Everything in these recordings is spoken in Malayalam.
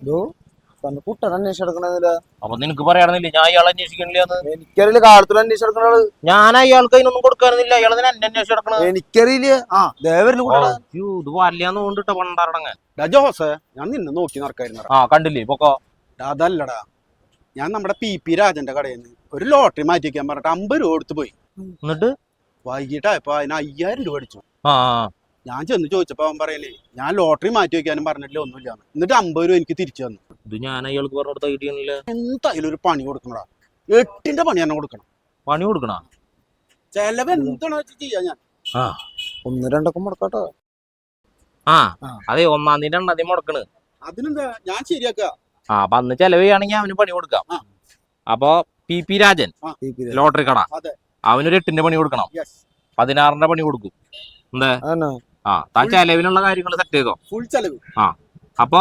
ഇതോ തന്നെ കുട്ടൻ അന്വേഷിച്ച് എടുക്കണെന്നില്ല അപ്പൊ നിനക്ക് ഞാൻ ഇയാളെ എനിക്കറിയില്ല കാലത്തിൽ ഞാൻ അയാൾക്ക് അതിനൊന്നും കൊടുക്കാനില്ല ഇയാളെ തന്നെ എന്നെ അന്വേഷിച്ച് എനിക്കറിയില്ല. ആ ദേവരിൽ കൂടെ അയ്യോ, ഇത് വല്ലാന്ന് കൊണ്ടിട്ട പണ്ടാറടങ്ങ. ജോസേ ഞാൻ നിന്നെ നോക്കി നടക്കായിരുന്നു ആ കണ്ടില്ലേ പൊക്കോ? അതല്ലടാ. ഞാൻ നമ്മുടെ പി പി രാജന്റെ കടയിൽ നിന്ന് ഒരു ലോട്ടറി മാറ്റി വെക്കാൻ പറഞ്ഞിട്ട് അമ്പത് രൂപ കൊടുത്തു പോയി. എന്നിട്ട്? വൈകിട്ടായപ്പോ അതിന് അയ്യായിരം രൂപ അടിച്ചു. ആ. ഞാൻ ചെന്ന് ചോദിച്ചപ്പോ അവൻ പറയലേ ഞാൻ ലോട്ടറി മാറ്റി വെക്കാനും പറഞ്ഞിട്ടില്ല ഒന്നുമില്ല എന്നിട്ട് അമ്പത് രൂപ എനിക്ക് തിരിച്ചു തന്നു. ഇത് ഞാൻ അയാൾക്ക് പറഞ്ഞു കൊടുത്ത ഐഡിയ എന്തായാലും ഒരു പണി കൊടുക്കണടാ? എട്ടിന്റെ പണി തന്നെ കൊടുക്കണം. പണി കൊടുക്കണ? ചെലവ് എന്താണോ ചെയ്യാ ഞാൻ. ഒന്ന് രണ്ടൊക്കെ മുടക്കട്ടോ. ആ ആ. അതെ ഒന്നാം തീയതി രണ്ടാം തീയതി മുടക്കണ്. അതിനെന്താ? ഞാൻ ശരിയാക്ക. ആ അപ്പൊ അന്ന് ചെലവ് ചെയ്യുകയാണെങ്കിൽ അവന് പണി കൊടുക്കാം. ആ. അപ്പൊ പി പി രാജൻ ലോട്ടറി കട. അതെ. അവനൊരു എട്ടിന്റെ പണി കൊടുക്കണം. യെസ്. പതിനാറിന്റെ പണി കൊടുക്കും. അതന്നെ? ആ താൻ ചെലവിനുള്ള കാര്യങ്ങൾ സെറ്റ് ചെയ്തോ? ഫുൾ ചെലവ്. ആ അപ്പോ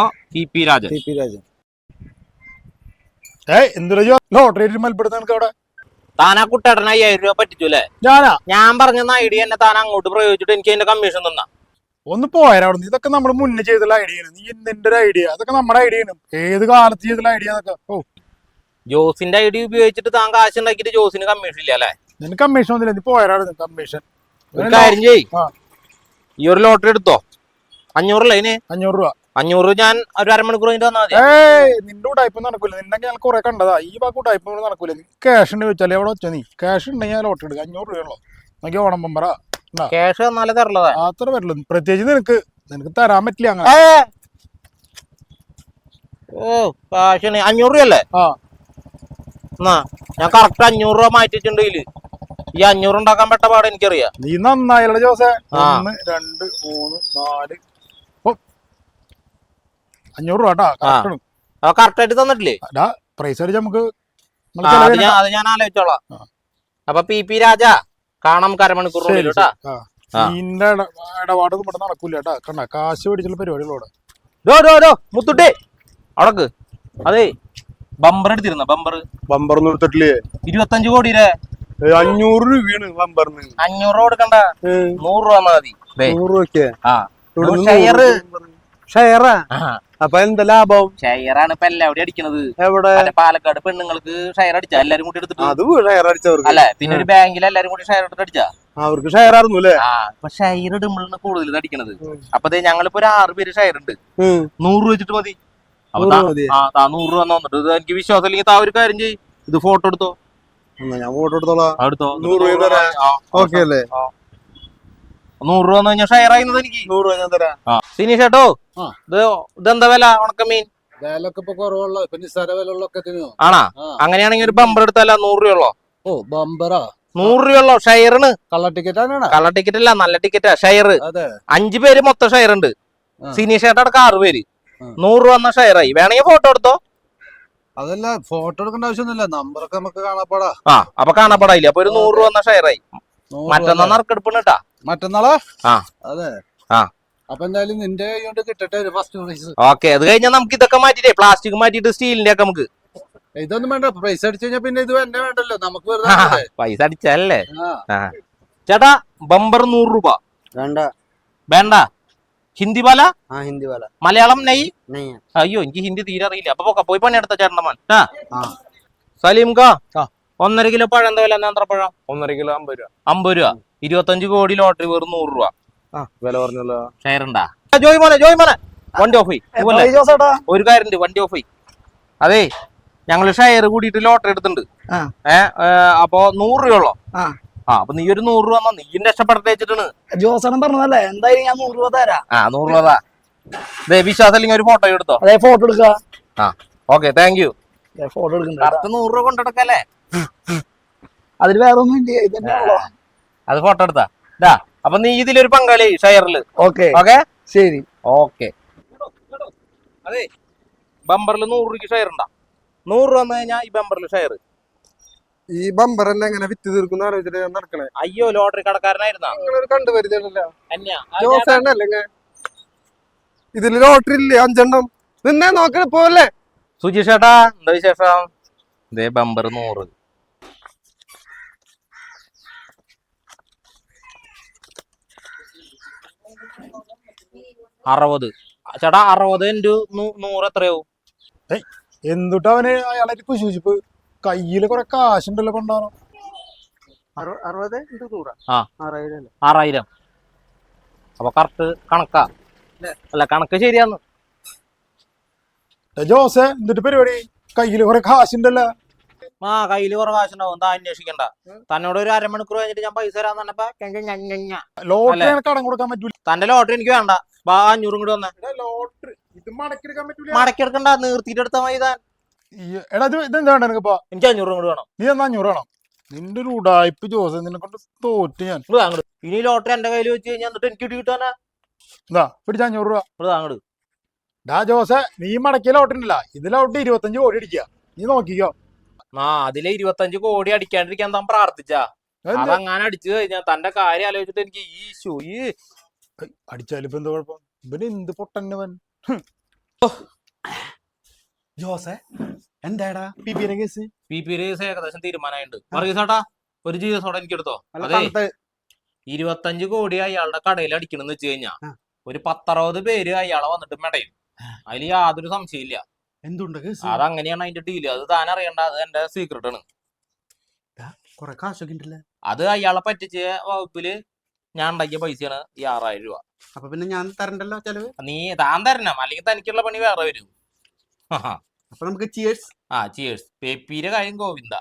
P Rajan. T P Rajan. ഏയ് എന്തിനാ ലോട്ടറി മൽപ്പെടുത്താൻ നിനക്ക് അവിടെ. താൻ ആ കുട്ടേട്ടന് അയ്യായിരം രൂപ പറ്റിച്ചുല്ലേ ഞാനാ? ഞാൻ പറഞ്ഞ ഐഡിയ എന്നെ താൻ അങ്ങോട്ട് പ്രയോഗിച്ചിട്ട് എനിക്ക് അതിന്റെ കമ്മീഷൻ തന്ന. ഒന്ന് പോയാൽ അവിടെ ഇതൊക്കെ നമ്മൾ മുന്നേ ചെയ്തുള്ള ഐഡിയ നീ നിന്റെ ഒരു ഐഡിയ? അതൊക്കെ നമ്മുടെ ഐഡിയ ആണ്. ഏത് കാലത്ത് ചെയ്തുള്ള ഐഡിയ എന്നൊക്കെ ഓ. ജോസിന്റെ ഐഡിയ ഉപയോഗിച്ചിട്ട് താൻ കാശ് ഉണ്ടാക്കിയിട്ട് ജോസിന് കമ്മീഷൻ ഇല്ല അല്ലേ? നിനക്ക് കമ്മീഷൻ ഒന്നുമില്ല. നീ പോയാൽ കമ്മീഷൻ ഒരു കാര്യം ചെയ്യ്. ആ. ഈ ഒരു ലോട്ടറി എടുത്തോ? അഞ്ഞൂറല്ലേ ഇനി അഞ്ഞൂറ് രൂപ. അഞ്ഞൂറ് ഞാൻ ഒരു അരമണിക്കൂർ കഴിഞ്ഞിട്ട് തന്നാൽ മതി. ഏയ് നിന്റെ ടൈപ്പ് നടക്കൂല. നിന്നെ ഞാൻ കുറെ കണ്ടതാ. ഈ ബാക്ക് ടൈപ്പ് നടക്കൂല. നീ ക്യാഷ് ഉണ്ട് വെച്ചാൽ എവിടെ വെച്ചാ നീ? ക്യാഷ് ഉണ്ടെങ്കിൽ ഞാൻ ലോട്ടറി എടുക്കുക അഞ്ഞൂറ് രൂപയുള്ളൂ നോക്കി ഓണം പമ്പറ ക്യാഷ് തന്നാലേ തരുള്ളതാ. അത്ര പറ്റില്ല പ്രത്യേകിച്ച് നിനക്ക്. നിനക്ക് തരാൻ പറ്റില്ല അങ്ങനെ. ഓ ക്യാഷ് അഞ്ഞൂറ് രൂപ അല്ലേ ആ ഞാൻ കറക്റ്റ് അഞ്ഞൂറ് രൂപ മാറ്റിട്ടുണ്ടെങ്കിൽ ഇതിൽ. ഈ അഞ്ഞൂറ് ഉണ്ടാക്കാൻ പെട്ട പാട് എനിക്കറിയാം. നീ നന്നായുള്ള ജോസേ. ഒന്ന് രണ്ട് മൂന്ന് നാല്. അഞ്ഞൂറ് രൂപ കേട്ടാ. കറക്റ്റ് ആയിട്ട് തന്നിട്ടില്ലേ? പ്രൈസ് അടിച്ച് നമുക്ക് അത് ഞാൻ ആലോചിച്ചോളാം. അപ്പൊ പി പി രാജ കാണാം കരമണിക്കൂറിനുള്ളിൽ അടക്ക് കേട്ടാ. ആ. ആ. നിന്റെ ഇട- ഇടപാടൊന്നും ഇവിടെ നടക്കൂല കേട്ടാ. കണ്ട? കാശ് മേടിച്ചുള്ള പരിപാടികളോടെ ഡോ ഡോ ഡോ മുത്തുട്ടേ. അവിടക്ക് അതെ ബമ്പർ എടുത്തിരുന്ന ബമ്പർ? ബമ്പർ ഇരുപത്തഞ്ചു ഇരുപത്തഞ്ച് കോടിയുടെ അഞ്ഞൂറ് രൂപയാണ് ബമ്പറിന് അഞ്ഞൂറ് രൂപ കൊടുക്കണ്ട നൂറ് രൂപ മതി. നൂറ് രൂപയ്ക്ക്? ആ. ഷെയർ ഷെയറാ. അപ്പൊ എന്താ ലാഭം? ഷെയറാണ് ഇപ്പൊ എല്ലാവരും അടിക്കണത്. എവിടെ? പാലക്കാട് പെണ്ണുങ്ങൾക്ക് ഷെയർ അടിച്ചാ? എല്ലാരും കൂടി എടുത്തിട്ട്? അത് ഷെയർ അടിച്ചവർക്ക്. അല്ലെ? പിന്നെ ഒരു ബാങ്കിൽ എല്ലാരും കൂടി ഷെയർ എടുത്തിട്ട് അടിച്ചാ? അവർക്ക് ഷെയർ ആയിരുന്നു അല്ലേ? ആ. ഷെയർ ഇടുമ്പോഴാണ് കൂടുതൽ അടിക്കണത്. അപ്പൊ ഞങ്ങളിപ്പോ ഒരു ആറ് പേര് ഷെയർ ഉണ്ട്. നൂറ് രൂപ വെച്ചിട്ട് മതി. അപ്പൊ നൂറ് രൂപ എനിക്ക് വിശ്വാസം ഇല്ലെങ്കിൽ താ ഒരു കാര്യം ചെയ്യ്. ഇത് ഫോട്ടോ എടുത്തോ. എന്നാ ഞാൻ വോട്ട് എടുത്തോളാം. നൂറ് രൂപ തരാം. ആ, ഓക്കെ അല്ലേ? നൂറ് രൂപ എന്ന് കഴിഞ്ഞാൽ ഷെയർ ആയിരുന്നത് എനിക്ക്. നൂറ് രൂപ ഞാൻ തരാം. സിനീഷ് ചേട്ടോ ഇത് ഇതെന്താ വില? ഉണക്കമീൻ വിലൊക്കെ ഇപ്പൊ കുറവുള്ള ഇപ്പൊ നിസ്സാര ആണാ? അങ്ങനെയാണെങ്കിൽ ഒരു ബമ്പർ എടുത്താലോ നൂറ് രൂപയുള്ളോ ഓ ബമ്പറാ നൂറ് രൂപയുള്ളോ ഷെയറിന് കളർ ടിക്കറ്റ് കളർ കള്ള ടിക്കറ്റ് അല്ല നല്ല ടിക്കറ്റാ ഷെയർ അതെ. അഞ്ചു പേര് മൊത്തം ഷെയർ ഉണ്ട്. സിനി സിനീഷ് അടക്കം ആറ് പേര്. നൂറ് രൂപ എന്ന ഷെയർ ആയി. വേണമെങ്കിൽ ഫോട്ടോ എടുത്തോ. അതല്ല ഫോട്ടോ എടുക്കേണ്ട ആവശ്യമൊന്നുമില്ല. നമ്പറൊക്കെ നമുക്ക് കാണാപ്പാടാ. ആ അപ്പൊ കാണപ്പെടായില്ല അപ്പൊ ഒരു നൂറ് രൂപ എന്നാ ഷെയർ ആയി. നൂറ് മറ്റന്നാ കേട്ടാ മറ്റന്നാളാ? ആ. അതെ. ആ. അപ്പൊ എന്തായാലും നിന്റെ കൈകൊണ്ട് കിട്ടട്ടെ ഒരു ഫസ്റ്റ് പ്രൈസ് ഓക്കെ അത് കഴിഞ്ഞാൽ നമുക്ക് ഇതൊക്കെ മാറ്റിട്ടേ പ്ലാസ്റ്റിക് മാറ്റിട്ട് സ്റ്റീലിന്റെ ഒക്കെ നമുക്ക്. ഇതൊന്നും വേണ്ട. പൈസ അടിച്ചു കഴിഞ്ഞാൽ പിന്നെ ഇത് എന്നെ വേണ്ടല്ലോ. നമുക്ക് വെറുതെ. പൈസ അടിച്ചല്ലേ ആ. ചേട്ടാ ബമ്പർ നൂറ് രൂപ. വേണ്ട. വേണ്ട. ഹിന്ദി വാല? ആ ഹിന്ദി വാല. മലയാളം നെയ്? അയ്യോ എനിക്ക് ഹിന്ദി തീരെ അറിയില്ല. അപ്പൊ പോയി പണി എടുത്ത ആ. സലീം കാ ഒന്നര കിലോ പഴം എന്താ വില? നേന്ത്രപ്പഴം ഒന്നര കിലോ അമ്പത് രൂപ. അമ്പത് രൂപ. ഇരുപത്തഞ്ച് കോടി ലോട്ടറി വെറും നൂറ് രൂപ. വില പറഞ്ഞല്ലോ. ഷെയർണ്ടാ ജോയി ജോയ് മോനെ ജോയ് മോനെ. വണ്ടി ഓഫ് ഒരു കാര്യം വണ്ടി ഓഫ് അതേ ഞങ്ങൾ ഷെയർ കൂടിയിട്ട് ലോട്ടറി എടുത്തിട്ടുണ്ട്. ഏഹ് അപ്പൊ നൂറ് രൂപ ഉള്ളോ ആ അപ്പൊ നീ ഒരു നൂറ് രൂപ നീയും രക്ഷപ്പെടട്ടെ വെച്ചിട്ടാണ്. ജോസണം പറഞ്ഞതല്ലേ? എന്തായാലും ഞാൻ നൂറ് രൂപ തരാം. ആ നൂറ് രൂപ. ദേ വിശ്വാസം അല്ലെങ്കിൽ ഒരു ഫോട്ടോ എടുത്തോ? അതെ ഫോട്ടോ എടുക്കുക ആ ഓക്കെ താങ്ക് യു ഫോട്ടോ എടുക്കണ്ട നൂറ് രൂപ കൊണ്ടെടുക്കല്ലേ? അതിൽ വേറെ ഒന്നും ഇല്ല ഇതന്നെ അത് ഫോട്ടോ എടുത്താ. ഇതാ അപ്പൊ നീ ഇതിലൊരു പങ്കാളി ഷെയറിൽ ഓക്കെ ഓക്കെ ശരി. ഓക്കെ അതെ ബമ്പറിൽ നൂറ് രൂപയ്ക്ക് ഷെയർ ഉണ്ടാ നൂറ് രൂപ വന്നു കഴിഞ്ഞാൽ ഈ ബമ്പറിൽ ഷെയർ ഈ ബമ്പർ എല്ലാം എങ്ങനെ വിറ്റ് തീർക്കുന്ന ആലോചിച്ചിട്ട് ഞാൻ നടക്കണേ. അയ്യോ ലോട്ടറി കടക്കാരനായിരുന്നാ? അങ്ങനെ ഒരു കണ്ടുപരിചയമില്ല ഇതിൽ ലോട്ടറി ഇല്ലേ അഞ്ചെണ്ണം? നിന്നെ നോക്കണ പോലെ സുജീഷ് ചേട്ടാ എന്താ വിശേഷം? ഇതേ ബമ്പർ നൂറ്. അറുപത്. ചേട്ടാ അറുപത് ഇന്റു നൂറ് എത്രയാവും? എന്തുട്ടവന് അയാളെ കുശൂശിപ്പ് കയ്യിൽ കുറെ കാശുണ്ടല്ലോ അറുപത് നൂറ്. ആ. ആറായിരം അപ്പൊ കറക്റ്റ് കണക്കാ. അല്ല? കണക്ക് ശരിയാന്ന്. ജോസ് എന്നിട്ട് പരിപാടി? കയ്യിൽ കുറെ കാശുണ്ടല്ലോ. ആ കയ്യിൽ കുറെ കാശുണ്ടാവും. താ അന്വേഷിക്കണ്ട. തന്നോട് ഒരു അരമണിക്കൂർ കഴിഞ്ഞിട്ട് ഞാൻ പൈസ തരാന്ന് പറഞ്ഞപ്പോ. ലോട്ടറി? കടം കൊടുക്കാൻ പറ്റൂല. തന്റെ ലോട്ടറി എനിക്ക് വേണ്ട. ബാ അഞ്ഞൂറും കൂടി വന്നേ. ലോട്ടറി. ഇത് മടക്കിയെടുക്കാൻ പറ്റൂല. മടക്കി എടുക്കണ്ട. നിർത്തിയിട്ട് എടാ ഇത് ഇതെന്താണ് നിനക്കിപ്പോ? എനിക്ക് അഞ്ഞൂറ് കൂടി വേണം. നീ എന്നാ അഞ്ഞൂറ് വേണം? നിന്റെ ഒരു ഉടായ്പ് ജോസ് നിന്നെ കൊണ്ട് തോറ്റ് ഞാൻ. ഇങ്ങട് താങ്ങട് ഇനി ലോട്ടറി എന്റെ കയ്യിൽ വെച്ച് കഴിഞ്ഞാൽ എന്നിട്ട് എനിക്ക് ഇടി കിട്ടാനാ എന്താ പിടിച്ച അഞ്ഞൂറ് രൂപ. ഇങ്ങട് താങ്ങട് ഡാ ജോസെ നീ മടക്കിയ ലോട്ടറി ഉണ്ടല്ല. ഇത് ഇരുപത്തഞ്ച് കോടി അടിക്കുക. നീ നോക്കിക്കോ. ആ അതിലെ ഇരുപത്തഞ്ച് കോടി അടിക്കാണ്ടിരിക്കാൻ താൻ പ്രാർത്ഥിച്ചാ? അതങ്ങനെ അടിച്ചു കഴിഞ്ഞാൽ തന്റെ കാര്യം ആലോചിച്ചിട്ട് എനിക്ക് ഈ ഷൂ ഈ ഏയ്, അടിച്ചാലും ഇപ്പൊ എന്താ കുഴപ്പം? ഇവന് എന്ത് പൊട്ടന്നവൻ ജോസെ എന്താടാ? P P case P P case ഏകദേശം തീരുമാനമായിട്ടുണ്ട് പറയൂസാട്ടാ ഒരു എനിക്ക് എടുത്തോ? അതെ. ഇരുപത്തഞ്ച് കോടി അയാളുടെ കടയിൽ അടിക്കണമെന്ന് വെച്ച് കഴിഞ്ഞാ. ഒരു പത്തറുപത് പേര് അയാളെ വന്നിട്ട് മെടയും. അതിൽ യാതൊരു സംശയമില്ല എന്തുണ്ട് അത് അങ്ങനെയാണ് അതിന്റെ ഡീൽ അത് താൻ അറിയണ്ട അത് എന്റെ സീക്രട്ട് ആണ്. കൊറേ കാശൊക്കെ ഉണ്ടല്ലേ? അത് അയാളെ പറ്റിച്ച വകുപ്പിൽ ഞാൻ ഉണ്ടാക്കിയ പൈസയാണ് ഈ ആറായിരം രൂപ. അപ്പൊ പിന്നെ ഞാൻ തരണ്ടല്ലോ ചെലവ്? നീ താൻ തരണം. അല്ലെങ്കിൽ തനിക്കുള്ള പണി വേറെ വരും. അപ്പൊ നമുക്ക് ചിയേഴ്സ് ആ ചിയേഴ്സ് പേപ്പീരെ കാര്യം ഗോവിന്ദ.